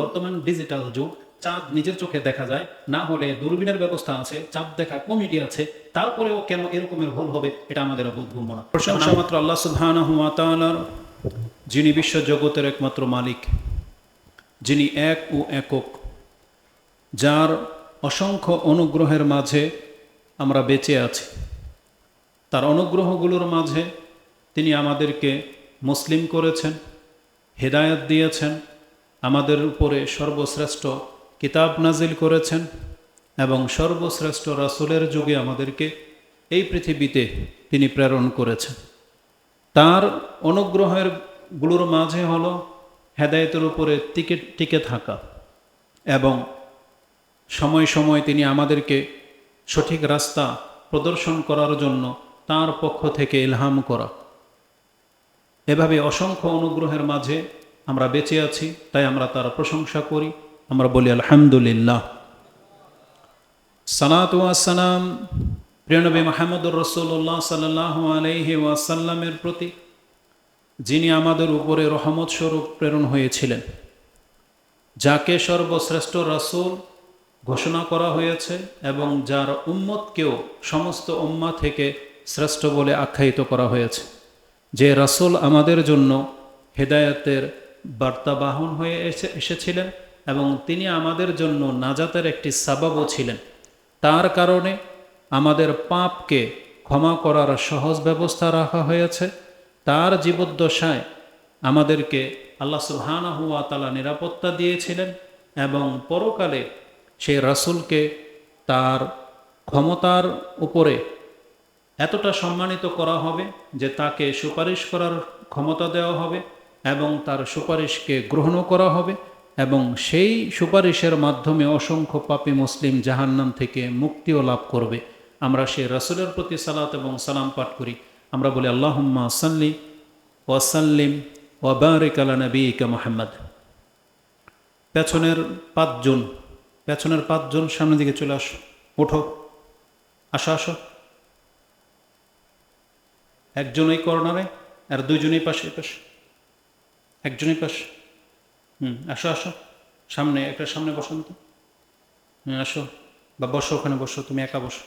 বর্তমান ডিজিটাল যুগ চাঁদ নিজের চোখে দেখা যায় না হলে দূরবীনের ব্যবস্থা আছে চাঁদ দেখা কমিটি আছে তারপরেও কেন এরকমের ভুল হবে এটা আমাদের বোধগম্য না প্রশংসা মাত্র আল্লাহ তাআলার যিনি বিশ্ব জগতের একমাত্র মালিক যিনি এক ও একক যার অসংখ্য অনুগ্রহের মাঝে আমরা বেঁচে আছি। তার অনুগ্রহগুলোর মাঝে তিনি আমাদেরকে মুসলিম করেছেন হেদায়ত দিয়েছেন আমাদের উপরে সর্বশ্রেষ্ঠ কিতাব নাজিল করেছেন এবং সর্বশ্রেষ্ঠ রাসুলের যুগে আমাদেরকে এই পৃথিবীতে তিনি প্রেরণ করেছেন। তার অনুগ্রহেরগুলোর মাঝে হল হেদায়তের উপরে টিকে টিকে থাকা এবং সময় সময় তিনি আমাদেরকে সঠিক রাস্তা প্রদর্শন করার জন্য তার পক্ষ থেকে ইলহাম করা। এভাবে অসংখ্য অনুগ্রহের মাঝে আমরা বেঁচে আছি, তাই আমরা তার প্রশংসা করি। আমরা বলি, আলহামদুলিল্লাহ। সালাত ওয়াসালাম প্রিয়নবী মাহমুদুর রসুল্লাহ সাল্লাহ আলহি ওয়াসাল্লামের প্রতি, যিনি আমাদের উপরে রহমত স্বরূপ প্রেরণ হয়েছিলেন, যাকে সর্বশ্রেষ্ঠ রাসূল ঘোষণা করা হয়েছে এবং যার উম্মতকেও সমস্ত উম্মা থেকে শ্রেষ্ঠ বলে আখ্যায়িত করা হয়েছে। যে রাসূল আমাদের জন্য হেদায়তের বার্তাবাহন হয়ে এসে, এসেছিলেন এবং তিনি আমাদের জন্য নাজাতের একটি সাবাবও ছিলেন। তার কারণে আমাদের পাপকে ক্ষমা করার সহজ ব্যবস্থা রাখা হয়েছে। তার জীবদ্দশায় আমাদেরকে আল্লাহ সুবহানাহু হুয়া তালা নিরাপত্তা দিয়েছিলেন এবং পরকালে সেই রাসূলকে তার ক্ষমতার উপরে এতটা সম্মানিত করা হবে যে তাকে সুপারিশ করার ক্ষমতা দেওয়া হবে। এবং তার সুপারিশকে গ্রহণ করা হবে এবং সেই সুপারিশের মাধ্যমে অসংখ্য পাপী মুসলিম জাহান্নাম থেকে মুক্তিও লাভ করবে। আমরা সেই রাসূলের প্রতি সালাত এবং সালাম পাঠ করি। আমরা বলি, আল্লাহুম্মা সাল্লি ওয়াসাল্লিম ওয়াবারিক আলা নবীকা মোহাম্মদ। পেছনের পাঁচজন পেছনের পাঁচজন সামনের দিকে চলে আসো। ওঠো। আসো আসো। একজন কর্নারে আর দুইজনই পাশে পাশে। একজনই পাশে হুম, আসো আসো। সামনে, একটা সামনে বসুন তো হুম, আসো। বা বসো, ওখানে বসো, তুমি একা বসো।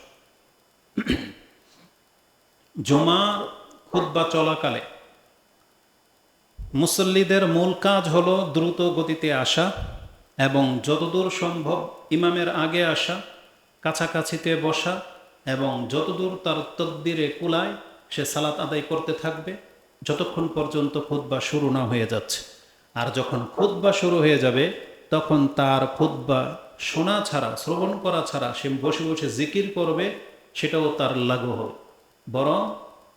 জমা খুদ্া চলাকালে মুসল্লিদের মূল কাজ হলো দ্রুত গতিতে আসা এবং যতদূর সম্ভব ইমামের আগে আসা, কাছাকাছিতে বসা এবং যতদূর তার তকদিরে কুলায়, সে সালাত আদায় করতে থাকবে। যতক্ষণ পর্যন্ত খুদ্া শুরু না হয়ে যাচ্ছে। আর যখন খুদ্া শুরু হয়ে যাবে, তখন তার খুদ্া শোনা ছাড়া, শ্রবণ করা ছাড়া, সে বসে বসে জিকির করবে, সেটাও তার লাগু হবে বরং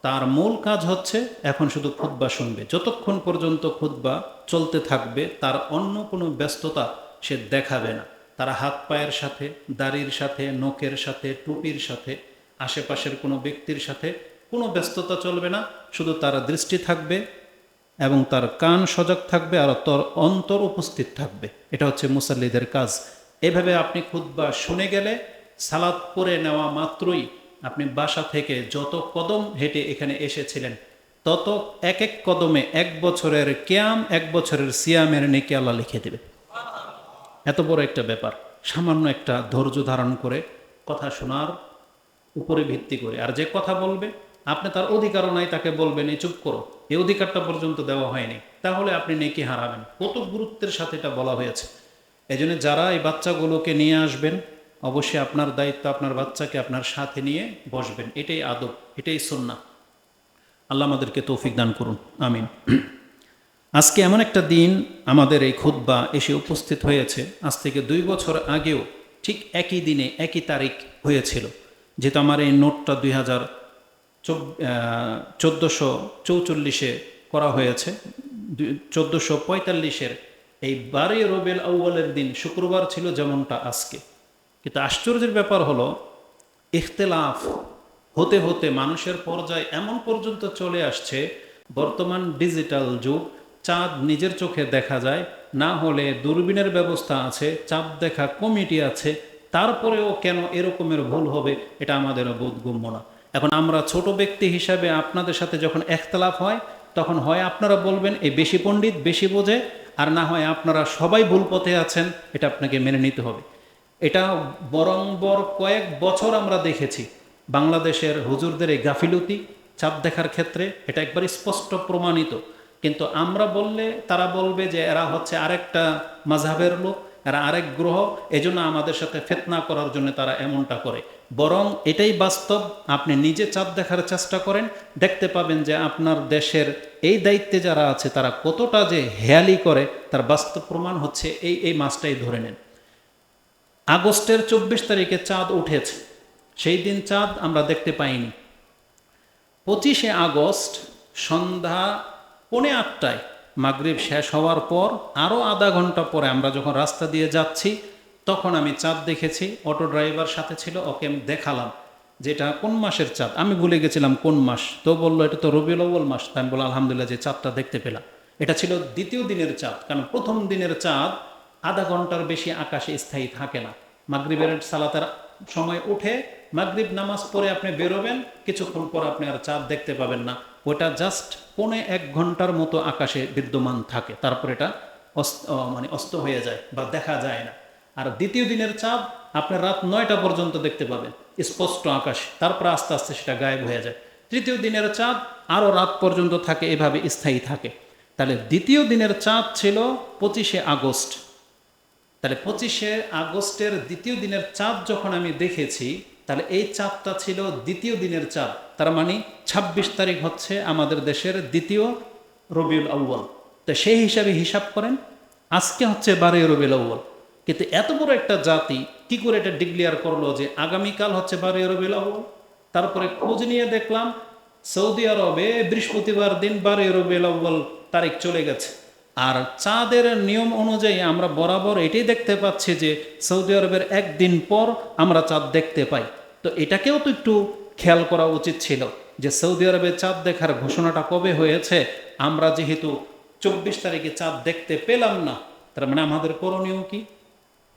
তার মূল কাজ হচ্ছে এখন শুধু খুদ্া শুনবে। যতক্ষণ পর্যন্ত খুদ্া চলতে থাকবে, তার অন্য কোনো ব্যস্ততা সে দেখাবে না। তারা হাত পায়ের সাথে, দাড়ির সাথে, নখের সাথে, টুপির সাথে, আশেপাশের কোনো ব্যক্তির সাথে কোনো ব্যস্ততা চলবে না, শুধু তার দৃষ্টি থাকবে এবং তার কান সজাগ থাকবে আর তোর অন্তর উপস্থিত থাকবে। এটা হচ্ছে মুসাল্লিদের কাজ। এভাবে আপনি খুদ্া শুনে গেলে সালাদ করে নেওয়া মাত্রই আপনি বাসা থেকে যত কদম হেঁটে এখানে এসেছিলেন, তত এক এক কদমে এক বছরের ক্যাম, এক বছরের সিয়ামের নেকি আল্লাহ লিখে দেবে। এত বড় একটা ব্যাপার। সামান্য একটা ধৈর্য ধারণ করে কথা শোনার উপরে ভিত্তি করে। আর যে কথা বলবে আপনি তার অধিকারও নাই, তাকে বলবেন, এই চুপ করো। এই অধিকারটা পর্যন্ত দেওয়া হয়নি। তাহলে আপনি নেকি হারাবেন। কত গুরুত্বের সাথে এটা বলা হয়েছে। এই যারা এই বাচ্চাগুলোকে নিয়ে আসবেন, অবশ্যই আপনার দায়িত্ব আপনার বাচ্চাকে আপনার সাথে নিয়ে বসবেন। এটাই আদব, এটাই সন্না আল্লাহ আমাদেরকে তৌফিক দান করুন। আমিন। আজকে এমন একটা দিন আমাদের এই খুদ্া এসে উপস্থিত হয়েছে। আজ থেকে দুই বছর আগেও ঠিক একই দিনে একই তারিখ হয়েছিল। যেহেতু আমার এই নোটটা দুই হাজার চোদ্দোশো চৌচল্লিশে করা হয়েছে। চোদ্দোশো পঁয়তাল্লিশের এই বারে রবেল আউ্বালের দিন শুক্রবার ছিল যেমনটা আজকে। কিন্তু আশ্চর্যের ব্যাপার হলো, ইখতলাফ হতে হতে মানুষের পর্যায়ে এমন পর্যন্ত চলে আসছে, বর্তমান ডিজিটাল যুগ, চাঁদ নিজের চোখে দেখা যায়, না হলে দূরবীনের ব্যবস্থা আছে, চাঁদ দেখা কমিটি আছে, তারপরেও কেন এরকমের ভুল হবে, এটা আমাদের বোধগম্য না। এখন আমরা ছোট ব্যক্তি হিসাবে আপনাদের সাথে যখন একতলাফ হয়, তখন হয় আপনারা বলবেন এই বেশি পণ্ডিত, বেশি বোঝে। আর না হয় আপনারা সবাই ভুল পথে আছেন, এটা আপনাকে মেনে নিতে হবে। এটা বরংবর কয়েক বছর আমরা দেখেছি, বাংলাদেশের হুজুরদের এই গাফিলতি, চাপ দেখার ক্ষেত্রে এটা একবার স্পষ্ট প্রমাণিত। কিন্তু আমরা বললে তারা বলবে যে এরা হচ্ছে আরেকটা মাঝহাবের লোক, এরা আরেক গ্রহ, এজন্য আমাদের সাথে ফেতনা করার জন্য তারা এমনটা করে। বরং এটাই বাস্তব, আপনি নিজে চাঁদ দেখার চেষ্টা করেন, দেখতে পাবেন যে আপনার দেশের এই দায়িত্বে যারা আছে, তারা কতটা যে হেয়ালি করে, তার বাস্তব প্রমাণ হচ্ছে এই এই মাসটাই ধরে নেন। আগস্টের চব্বিশ তারিখে চাঁদ উঠেছে। সেই দিন চাঁদ আমরা দেখতে পাইনি। পঁচিশে আগস্ট, সন্ধ্যা পৌনে আটটায় মাগরিব শেষ হওয়ার পর, আরও আধা ঘণ্টা পরে আমরা যখন রাস্তা দিয়ে যাচ্ছি তখন আমি চাঁদ দেখেছি, অটো ড্রাইভার সাথে ছিল, ওকে আমি দেখালাম যেটা কোন মাসের চাঁদ? আমি ভুলে গেছিলাম কোন মাস। তো বলল, এটা তো রবিউল আউ্বল মাস। তাই আমি বললাম, আলহামদুলিল্লাহ, যে চাঁদটা দেখতে পেলাম। এটা ছিল দ্বিতীয় দিনের চাঁদ, কারণ প্রথম দিনের চাঁদ আধা ঘণ্টার বেশি আকাশে স্থায়ী থাকে না। মাগরিবের সালাতার সময় উঠে মাগরিব নামাজ পড়ে আপনি বেরোবেন, কিছুক্ষণ পর আপনি আর চাঁদ দেখতে পাবেন না। ওটা জাস্ট পৌনে এক ঘণ্টার মতো আকাশে বিদ্যমান থাকে। তারপর এটা অস্ত মানে অস্ত হয়ে যায় বা দেখা যায় না। আর দ্বিতীয় দিনের চাঁদ আপনার রাত নয়টা পর্যন্ত দেখতে পাবেন। স্পষ্ট আকাশ, তারপর আস্তে আস্তে সেটা গায়েব হয়ে যায়। তৃতীয় দিনের চাঁদ আরও রাত পর্যন্ত থাকে, এভাবে স্থায়ী থাকে। তাহলে দ্বিতীয় দিনের চাঁদ ছিল পঁচিশে আগস্ট। তাহলে পঁচিশে আগস্টের দ্বিতীয় দিনের চাঁদ যখন আমি দেখেছি, তাহলে এই চাঁদটা ছিল দ্বিতীয় দিনের চাঁদ। তার মানে ২৬ তারিখ হচ্ছে আমাদের দেশের দ্বিতীয় রবিউল আউ্বল তো সেই হিসাবে হিসাব করেন, আজকে হচ্ছে বারোই রবিউল আউ্বল কিন্তু এত বড় একটা জাতি কি করে এটা ডিক্লিয়ার করল যে আগামীকাল হচ্ছে বারোই রবিউল আউ্বল তারপরে খোঁজ নিয়ে দেখলাম সৌদি আরবে বৃহস্পতিবার দিন বারোই রবিউল আউ্বল তারিখ চলে গেছে। আর চাঁদের নিয়ম অনুযায়ী আমরা বরাবর এটাই দেখতে পাচ্ছি যে সৌদি আরবের একদিন পর আমরা চাঁদ দেখতে পাই। তো এটাকেও তো একটু খেয়াল করা উচিত ছিল যে সৌদি আরবে চাঁদ দেখার ঘোষণাটা কবে হয়েছে? আমরা যেহেতু চব্বিশ তারিখে চাঁদ দেখতে পেলাম না, তার মানে আমাদের করণীয় কি?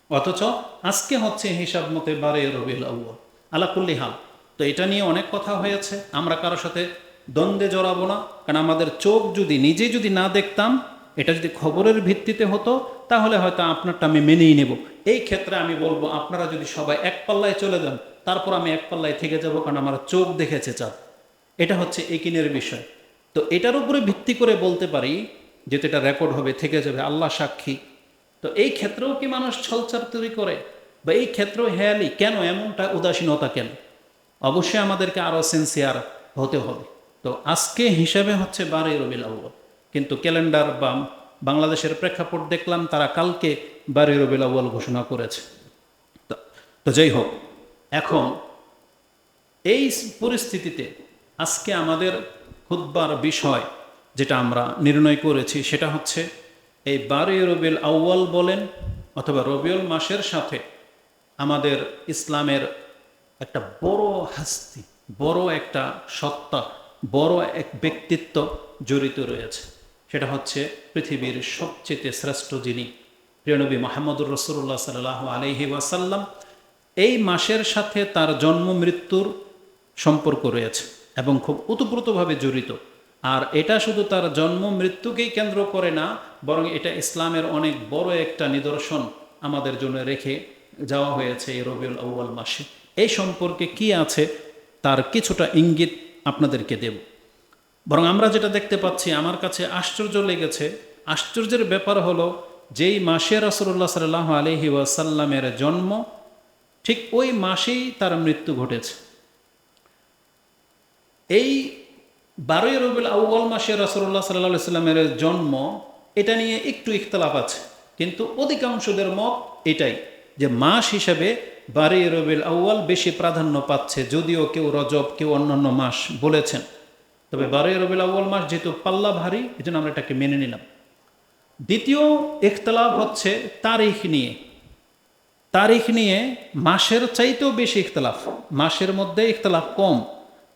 অথচ আজকে হচ্ছে হিসাব মতে বারে রবিউল আউ্বল আলাকুল্লি হাল। তো এটা নিয়ে অনেক কথা হয়েছে। আমরা কারোর সাথে দ্বন্দ্বে জড়াবো না। কারণ আমাদের চোখ যদি নিজে যদি না দেখতাম, এটা যদি খবরের ভিত্তিতে হতো, তাহলে হয়তো আপনারটা আমি মেনেই নেব। এই ক্ষেত্রে আমি বলব, আপনারা যদি সবাই এক পাল্লায় চলে যান, তারপর আমি এক পাল্লায় থেকে যাব, কারণ আমার চোখ দেখেছে চাঁদ। এটা হচ্ছে একিনের বিষয়। তো এটার উপরে ভিত্তি করে বলতে পারি, যেটা এটা রেকর্ড হবে, থেকে যাবে। আল্লাহ সাক্ষী। তো এই ক্ষেত্রেও কি মানুষ ছলচার তৈরি করে? বা এই ক্ষেত্রেও হেয়ালি কেন? এমনটা, উদাসীনতা কেন? অবশ্যই আমাদেরকে আরও সিনসিয়ার হতে হবে। তো আজকে হিসাবে হচ্ছে বারোই রবিল আউ্বল কিন্তু ক্যালেন্ডার বা বাংলাদেশের প্রেক্ষাপট দেখলাম, তারা কালকে বারোই রবিল আউ্বল ঘোষণা করেছে। তো যাই হোক, এখন এই পরিস্থিতিতে আজকে আমাদের খুদ্বার বিষয় যেটা আমরা নির্ণয় করেছি, সেটা হচ্ছে এই বারোই রবিউল আউ্য়াল বলেন অথবা রবিউল মাসের সাথে আমাদের ইসলামের একটা বড় হাস্তি, বড় একটা সত্তা, বড় এক ব্যক্তিত্ব জড়িত রয়েছে। সেটা হচ্ছে পৃথিবীর সবচেয়ে শ্রেষ্ঠ যিনি প্রিয়নবী মাহমুদুর রসুল্লাহ সাল্লাহ আলহি ওয়াসাল্লাম। এই মাসের সাথে তার জন্ম, মৃত্যুর সম্পর্ক রয়েছে এবং খুব ওতপ্রোতভাবে জড়িত। আর এটা শুধু তার জন্ম মৃত্যুকেই কেন্দ্র করে না, বরং এটা ইসলামের অনেক বড় একটা নিদর্শন আমাদের জন্য রেখে যাওয়া হয়েছে এই রবিউল আউ্য়াল মাসে। এই সম্পর্কে কি আছে তার কিছুটা ইঙ্গিত আপনাদেরকে দেব। বরং আমরা যেটা দেখতে পাচ্ছি, আমার কাছে আশ্চর্য লেগেছে। আশ্চর্যের ব্যাপার হলো, যেই মাসে রাসুল্লাহ সাল্লাহ আলহি ওয়াসাল্লামের জন্ম, ঠিক ওই মাসেই তার মৃত্যু ঘটেছে। এই বারোই রবিউল আউ্বাল মাসে রাসুল্লাহ সাল্লাহ সাল্লামের জন্ম, এটা নিয়ে একটু ইখতলাফ আছে। কিন্তু অধিকাংশদের মত এটাই যে মাস হিসাবে বারোই রবিউল আউ্বাল বেশি প্রাধান্য পাচ্ছে যদিও কেউ রজব, কেউ অন্যান্য মাস বলেছেন। তবে বারোই রবিউল আউ্বাল মাস যেহেতু পাল্লা ভারী এই জন্য আমরা এটাকে মেনে নিলাম। দ্বিতীয় ইখতলাফ হচ্ছে তারিখ নিয়ে। তারিখ নিয়ে মাসের চাইতেও বেশি ইখতলাফ। মাসের মধ্যে ইখতলাফ কম।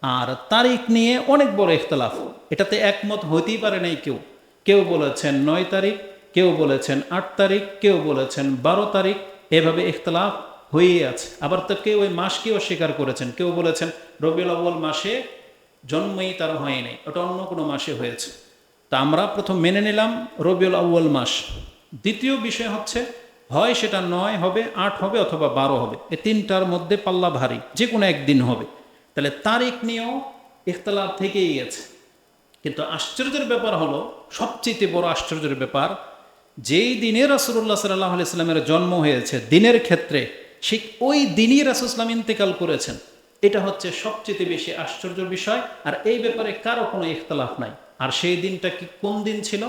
আর তারিখ নিয়ে অনেক বড় ইখতলাফ। এটাতে একমত হইতেই পারে নাই কেউ। কেউ বলেছেন নয় তারিখ, কেউ বলেছেন আট তারিখ, কেউ বলেছেন বারো তারিখ। এভাবে ইখতলাফ হয়েই আছে। আবার তো কেউ ওই মাসকেও স্বীকার করেছেন। কেউ বলেছেন রবিউল আউ্বাল মাসে জন্মই তার হয় নাই। ওটা অন্য কোনো মাসে হয়েছে। তা আমরা প্রথম মেনে নিলাম রবিউল আউ্য়াল মাস। দ্বিতীয় বিষয় হচ্ছে, হয় সেটা নয় হবে, আট হবে অথবা বারো হবে। এই তিনটার মধ্যে পাল্লা ভারী। যে কোনো একদিন হবে। তাহলে তারিখ নিয়েও ইখতলাফ থেকেই গেছে। কিন্তু আশ্চর্যের ব্যাপার হলো, সবচেয়ে বড় আশ্চর্যের ব্যাপার, যেই দিনে রাসুল্লাহ সাল্লাহ ইসলামের জন্ম হয়েছে, দিনের ক্ষেত্রে, ঠিক ওই দিনই রাসুসলাম ইন্তেকাল করেছেন। এটা হচ্ছে সবচেয়ে বেশি আশ্চর্য বিষয়, আর এই ব্যাপারে কারও কোনো ইখতলাফ নাই। আর সেই দিনটা কি কোন দিন ছিল?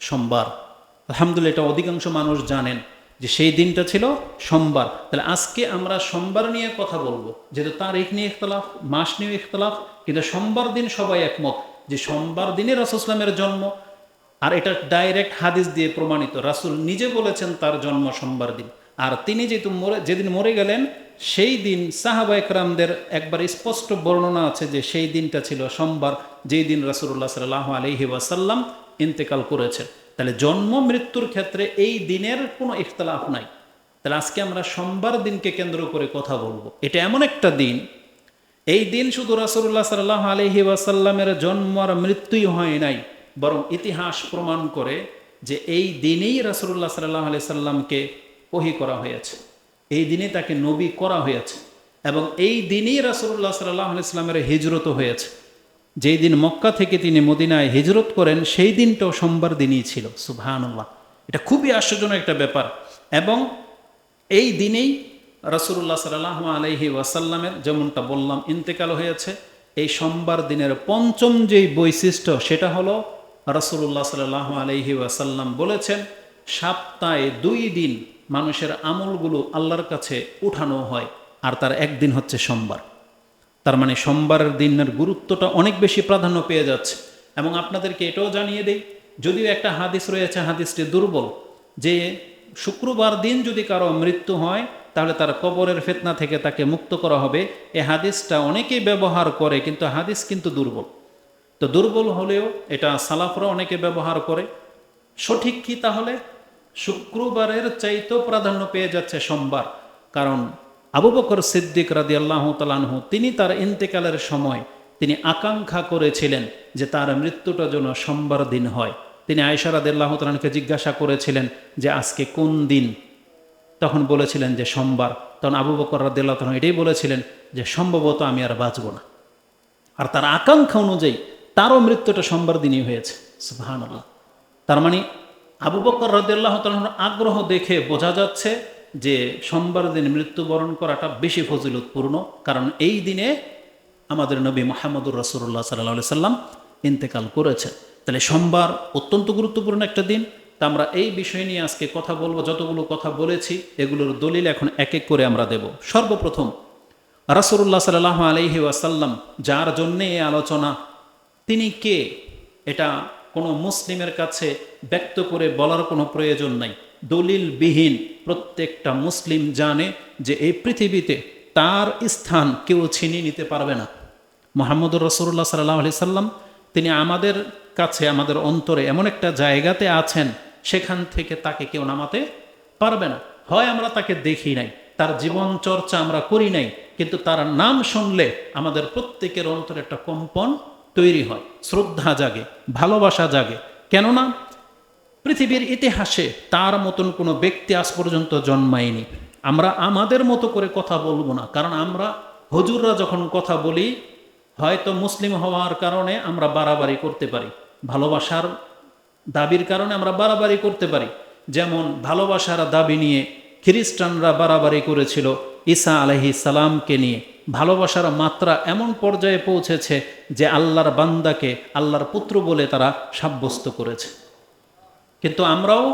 সোমবার। আলহামদুলিল্লাহ, এটা অধিকাংশ মানুষ জানেন। যে সেই দিনটা ছিল সোমবার। তাহলে আজকে আমরা সোমবার নিয়ে কথা বলব। যেহেতু তারিখ নিয়ে ইখতলাফ, মাস নিয়ে ইখতলাফ, কিন্তু সোমবার দিন সবাই একমত যে সোমবার দিনে রাসুসলামের জন্ম। আর এটা ডাইরেক্ট হাদিস দিয়ে প্রমাণিত। রাসুল নিজে বলেছেন তার জন্ম সোমবার দিন। আর তিনি যেহেতু মরে, যেদিন মরে গেলেন, সেই দিন সাহাবা একরামদের একবার স্পষ্ট বর্ণনা আছে যে সেই দিনটা ছিল সোমবার, যেই দিন রাসুল্লাহ সাল্লাহ আলহি ওয়াসাল্লাম ইন্তেকাল করেছেন। তাহলে জন্ম মৃত্যুর ক্ষেত্রে এই দিনের কোনো ইখতলাফ নাই। তাহলে আজকে আমরা সোমবার দিনকে কেন্দ্র করে কথা বলব। এটা এমন একটা দিন, এই দিন শুধু রাসুল্লাহ সাল্লাহ আলহি ওয়াসাল্লামের জন্ম আর মৃত্যুই হয় নাই, বরং ইতিহাস প্রমাণ করে যে এই দিনেই রাসুল্লাহ সাল্লাহ আলি সাল্লামকে ওহি করা হয়েছে। এই দিনে তাকে নবী করা হয়েছে এবং এই দিনই রাসুল্লাহ সাল্লাহ আলি সাল্লামের হিজরত হয়েছে। যেই দিন মক্কা থেকে তিনি মদিনায় হিজরত করেন সেই দিনটাও সোমবার দিনই ছিল। সুবহানুল্লাহ। এটা খুবই আশ্চর্যজনক একটা ব্যাপার। এবং এই দিনেই রাসুল্লাহ সাল্লাহ আলহি ওয়াসাল্লামের যেমনটা বললাম, ইন্তেকাল হয়েছে। এই সোমবার দিনের পঞ্চম যেই বৈশিষ্ট্য, সেটা হলো রাসুল্লাহ সাল্লাহ আলহি ওয়াসাল্লাম বলেছেন, সপ্তাহে দুই দিন মানুষের আমলগুলো আল্লাহর কাছে উঠানো হয়, আর তার একদিন হচ্ছে সোমবার। তার মানে সোমবারের দিনের গুরুত্বটা অনেক বেশি প্রাধান্য পেয়ে যাচ্ছে। এবং আপনাদেরকে এটাও জানিয়ে দেই, যদিও একটা হাদিস রয়েছে, হাদিসটি দুর্বল, যে শুক্রবার দিন যদি কারও মৃত্যু হয়, তাহলে তার কবরের ফেতনা থেকে তাকে মুক্ত করা হবে। এই হাদিসটা অনেকেই ব্যবহার করে, কিন্তু হাদিস কিন্তু দুর্বল। তো দুর্বল হলেও এটা সালাফরা অনেকে ব্যবহার করে। সঠিক কি তাহলে? শুক্রবারের চাইতেও প্রাধান্য পেয়ে যাচ্ছে সোমবার। কারণ আবু বকর সিদ্দিক রাদি আল্লাহ তালানহু তিনি তার ইন্তেকালের সময় তিনি আকাঙ্ক্ষা করেছিলেন যে তার মৃত্যুটা যেন সোমবার দিন হয়। তিনি আয়সা রাদি আল্লাহ তালানকে জিজ্ঞাসা করেছিলেন যে আজকে কোন দিন? তখন বলেছিলেন যে সোমবার। তখন আবু বকর রাদি আল্লাহ তালন এটাই বলেছিলেন যে সম্ভবত আমি আর বাঁচব না। আর তার আকাঙ্ক্ষা অনুযায়ী তারও মৃত্যুটা সোমবার দিনই হয়েছে। সুহান তার মানে আবু বকর রদাল্লাহ তালন আগ্রহ দেখে বোঝা যাচ্ছে যে সোমবার দিন মৃত্যুবরণ করাটা বেশি ফজিলতপূর্ণ, কারণ এই দিনে আমাদের নবী মোহাম্মদুর রসুল্লাহ সাল্লাহ সাল্লাম ইন্তেকাল করেছে তাহলে সোমবার অত্যন্ত গুরুত্বপূর্ণ একটা দিন। তা আমরা এই বিষয় নিয়ে আজকে কথা বলব, যতগুলো কথা বলেছি, এগুলোর দলিল এখন এক এক করে আমরা দেব। সর্বপ্রথম রাসুল্লাহ সাল্লাহ আলহি ওয়াসাল্লাম, যার জন্যে এই আলোচনা, তিনি কে? এটা কোনো মুসলিমের কাছে ব্যক্ত করে বলার কোনো প্রয়োজন নাই। দলিলবিহীন। প্রত্যেকটা মুসলিম জানে যে এই পৃথিবীতে তার স্থান কেউ ছিনিয়ে নিতে পারবে না। মোহাম্মদুর রসুল্লাহ সাল্লাহ আলি সাল্লাম তিনি আমাদের কাছে, আমাদের অন্তরে এমন একটা জায়গাতে আছেন, সেখান থেকে তাকে কেউ নামাতে পারবে না। হয় আমরা তাকে দেখি নাই, তার জীবন চর্চা আমরা করি নাই, কিন্তু তার নাম শুনলে আমাদের প্রত্যেকের অন্তরে একটা কম্পন তৈরি হয়। শ্রদ্ধা জাগে, ভালোবাসা জাগে। কেননা পৃথিবীর ইতিহাসে তার মতন কোনো ব্যক্তি আজ পর্যন্ত জন্মায়নি। আমরা আমাদের মতো করে কথা বলব না, কারণ আমরা হজুররা যখন কথা বলি, হয়তো মুসলিম হওয়ার কারণে আমরা বাড়াবাড়ি করতে পারি, ভালোবাসার দাবির কারণে আমরা বাড়াবাড়ি করতে পারি। যেমন ভালোবাসার দাবি নিয়ে খ্রিস্টানরা বাড়াবাড়ি করেছিল ঈসা আলহি সালামকে নিয়ে। ভালোবাসার মাত্রা এমন পর্যায়ে পৌঁছেছে যে আল্লাহর বান্দাকে আল্লাহর পুত্র বলে তারা সাব্যস্ত করেছে। কিন্তু আমরাও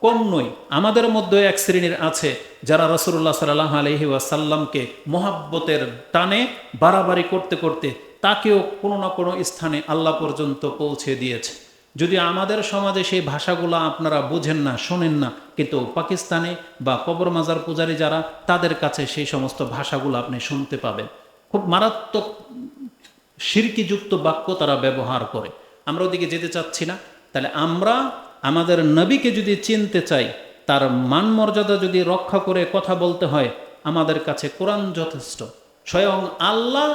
কম নই। আমাদের মধ্যে এক শ্রেণির আছে যারা রসুল্লাহ সাল্লাহ আলহি ওয়াসাল্লামকে মোহাব্বতের টানে বাড়াবাড়ি করতে করতে তাকেও কোনো না কোনো স্থানে আল্লাহ পর্যন্ত পৌঁছে দিয়েছে। যদি আমাদের সমাজে সেই ভাষাগুলো আপনারা বুঝেন না, শোনেন না, কিন্তু পাকিস্তানে বা কবর মাজার পূজারী যারা, তাদের কাছে সেই সমস্ত ভাষাগুলো আপনি শুনতে পাবেন। খুব মারাত্মক শিরকিযুক্ত বাক্য তারা ব্যবহার করে। আমরা ওদিকে যেতে চাচ্ছি না। তাহলে আমরা আমাদের নবীকে যদি চিনতে চাই, তার মান মর্যাদা যদি রক্ষা করে কথা বলতে হয়, আমাদের কাছে কোরআন যথেষ্ট। স্বয়ং আল্লাহ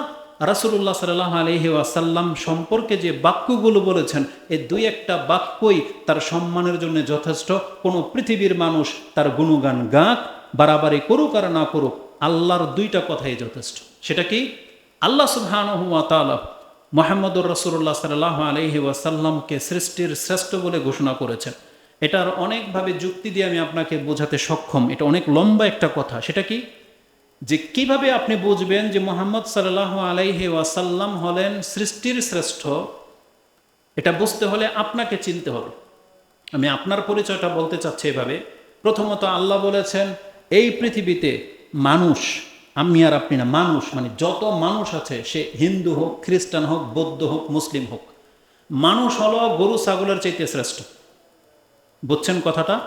রাসুল্লাহ সাল্লাহ আলহি আসাল্লাম সম্পর্কে যে বাক্যগুলো বলেছেন, এই দুই একটা বাক্যই তার সম্মানের জন্য যথেষ্ট। কোনো পৃথিবীর মানুষ তার গুণগান গাক, বাড়াবাড়ি করুক আর না করুক, আল্লাহর দুইটা কথাই যথেষ্ট। সেটা কি? আল্লাহ সুবহানহুয়া মোহাম্মদুর রসুল্লাহ সাল্লাহ আলহি ওয়াসাল্লামকে সৃষ্টির শ্রেষ্ঠ বলে ঘোষণা করেছেন। এটার অনেকভাবে যুক্তি দিয়ে আমি আপনাকে বোঝাতে সক্ষম। এটা অনেক লম্বা একটা কথা। সেটা কি? যে কীভাবে আপনি বুঝবেন যে মোহাম্মদ সাল্লাহ আলাইহি ওয়াসাল্লাম হলেন সৃষ্টির শ্রেষ্ঠ? এটা বুঝতে হলে আপনাকে চিনতে হবে। আমি আপনার পরিচয়টা বলতে চাচ্ছি এভাবে। প্রথমত আল্লাহ বলেছেন, এই পৃথিবীতে মানুষ আমি আর আপনি না, মানুষ মানে যত মানুষ আছে, সে হিন্দু হোক, খ্রিস্টান হোক, বৌদ্ধ হোক, মুসলিম হোক, মানুষ হলো গরু, ছাগলের চাইতে শ্রেষ্ঠ। বুঝছেন কথাটা?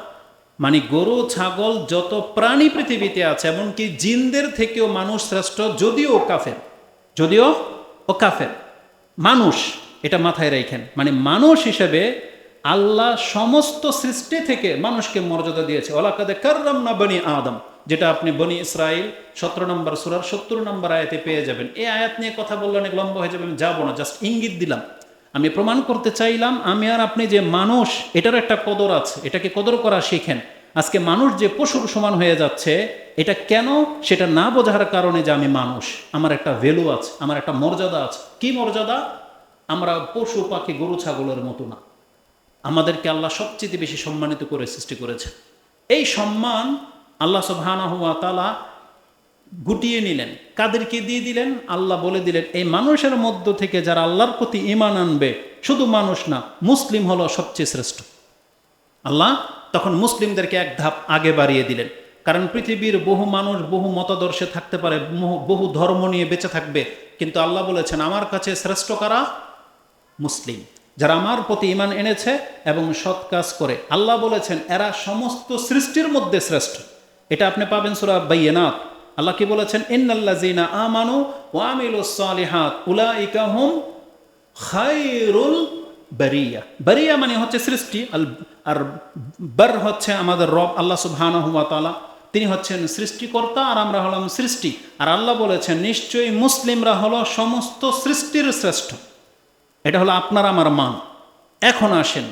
মানে গরু, ছাগল যত প্রাণী পৃথিবীতে আছে, এমনকি জিনদের থেকেও মানুষ শ্রেষ্ঠ, যদিও কাফের, যদিও ও কাফের। মানুষ, এটা মাথায় রাখেন। মানে মানুষ হিসেবে আল্লাহ সমস্ত সৃষ্টি থেকে মানুষকে মর্যাদা দিয়েছে। ওলাকাদে কার্রাম না বনি আদম। যেটা আপনি বনি ইসরায়েল সতেরো নম্বর সুরার সত্তর নম্বর আয়াতে পেয়ে যাবেন। এই আয়াত নিয়ে কথা বললে অনেক লম্বা হয়ে যাবে, আমি যাব না জাস্ট ইঙ্গিত দিলাম। আমি প্রমাণ করতে চাইলাম, আমি আর আপনি যে মানুষ এটার একটা কদর আছে, এটাকে কদর করা শিখেন। আজকে মানুষ যে পশুর সমান হয়ে যাচ্ছে, এটা কেন সেটা না বোঝার কারণে যে আমি মানুষ? আমার একটা ভ্যালু আছে, আমার একটা মর্যাদা আছে। কি মর্যাদা? আমরা পশু, পাখি, গরু, ছাগলের মতো না। আমাদেরকে আল্লাহ সবচেয়ে বেশি সম্মানিত করে সৃষ্টি করেছে এই সম্মান আল্লাহ সুবহানাহুয়া তালা গুটিয়ে নিলেন, কাদেরকে দিয়ে দিলেন? আল্লাহ বলে দিলেন, এই মানুষের মধ্য থেকে যারা আল্লাহর প্রতি ইমান আনবে, শুধু মানুষ না, মুসলিম হলো সবচেয়ে শ্রেষ্ঠ। আল্লাহ তখন মুসলিমদেরকে এক ধাপ আগে বাড়িয়ে দিলেন, কারণ পৃথিবীর বহু মানুষ বহু মতাদর্শে থাকতে পারে, বহু- ধর্ম নিয়ে বেঁচে থাকবে, কিন্তু আল্লাহ বলেছেন, আমার কাছে শ্রেষ্ঠ কারা? মুসলিম, যারা আমার প্রতি ইমান এনেছে এবং সৎ কাজ করে। আল্লাহ বলেছেন, এরা সমস্ত সৃষ্টির মধ্যে শ্রেষ্ঠ। এটা আপনি পাবেন সুরা বাইয়েনাথ আল্লাহ কি বলেছেন? ইন্নাল্লাযীনা আমানু ওয়া আমিলুস সালিহাত উলাইকা হুম খায়রুল বারিয়া। বারিয়া মানে হচ্ছে সৃষ্টি। আর বার হচ্ছে আমাদের রব, আল্লাহ সুবহানাহু ওয়া তাআলা। তিনি হচ্ছেন সৃষ্টিকর্তা আর আমরা হলাম সৃষ্টি। আর আল্লাহ বলেছেন, নিশ্চয়ই মুসলিমরা হলো সমস্ত সৃষ্টির শ্রেষ্ঠ। এটা হলো আপনার, আমার মান। এখন আসেন।